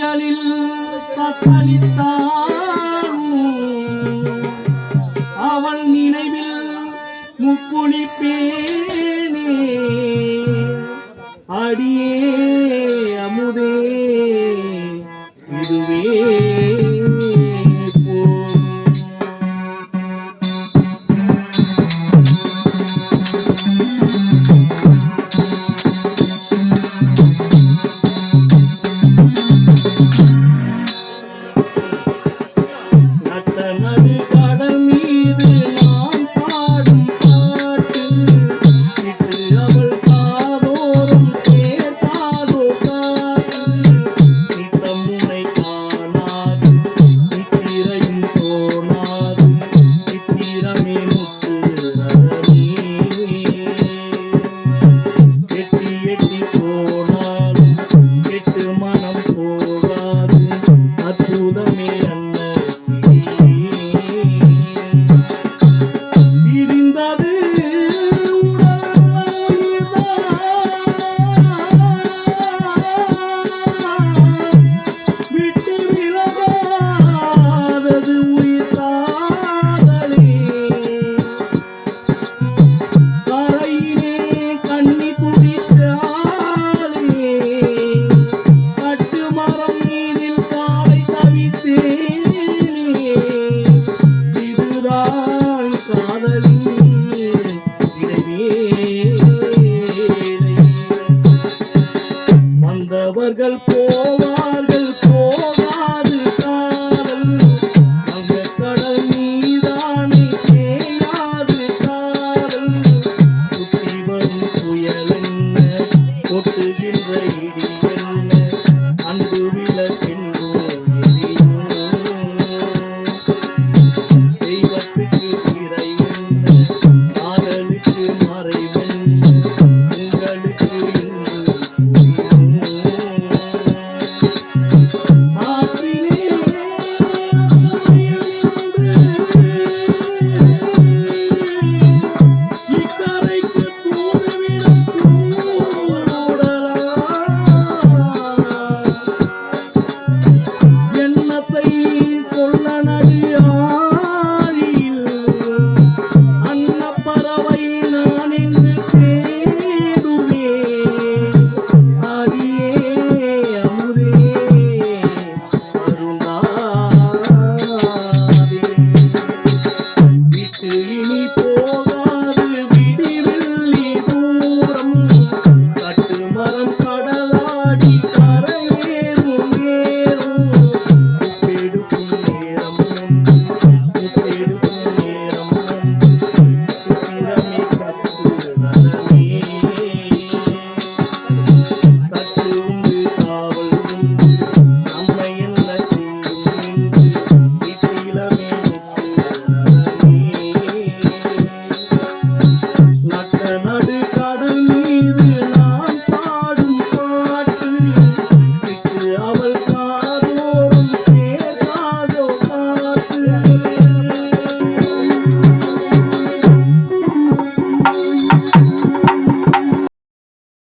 பணிகளில் அவன் நினைவில் முப்புளிப்பேனே அடியே அவர்கள் போவ